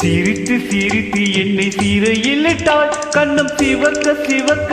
சிரித்து சிரித்து என்னை சிறையிலிட்டாய் கண்ணம் சிவக்க சிவக்க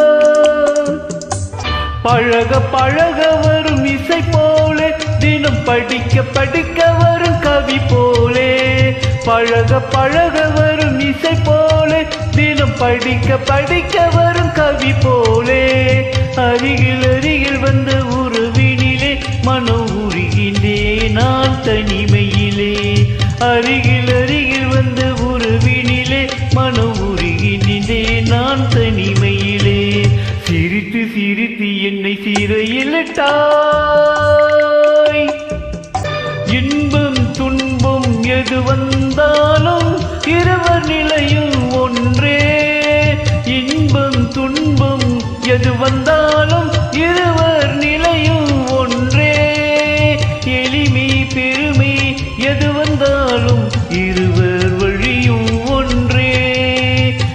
பழக பழக வரும் இசை போலே தினம் படிக்க படிக்க வரும் கவி போலே. பழக பழக வரும் இசை போலே தினம் படிக்க படிக்க வரும் கவி போலே. அருகில் அருகில் வந்த உறவினிலே மனோ உருகின்றே நான் தனிமையிலே. அருகில் சிரித்து சிரித்து என்னை சிறையிலிட்டாய். இன்பம் துன்பம் எது வந்தாலும் இருவர் நிலையும் ஒன்றே. இன்பம் துன்பம் எது வந்தாலும் இருவர் நிலையும் ஒன்றே. எளிமை பெருமை எது வந்தாலும் இருவர் வழியும் ஒன்றே.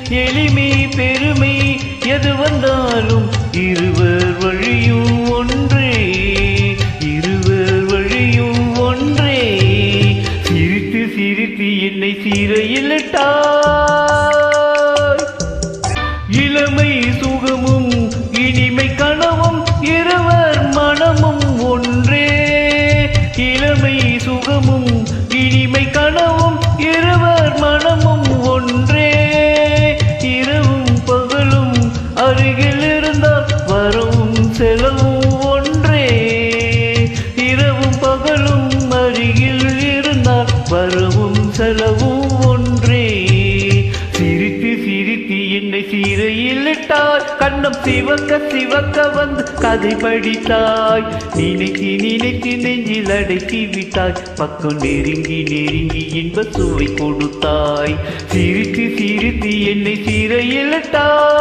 எளிமை பெருமை எது வந்தாலும் இருவர் வழியும் ஒன்றே இருவர் வழியும் ஒன்றே. சிரித்து சிரித்து என்னை சீரையிலிட்டாய். இளமை சுகமும் இனிமை கனவும் இருவர் மனமும் ஒன்றே. இளமை வரவும் செலவும் ஒன்றே. சிரித்து சிரித்து என்னை சீரையிலிட்டாய். கண்ணம் சிவக்க சிவக்க வந்து கதை படித்தாய். நினைத்து நினைத்து நெஞ்சில் அடைத்து விட்டாய். பக்கம் நெருங்கி நெருங்கி இன்ப சுவை கொடுத்தாய். சிரித்து சிரித்து என்னை சீரையிலிட்டாய்.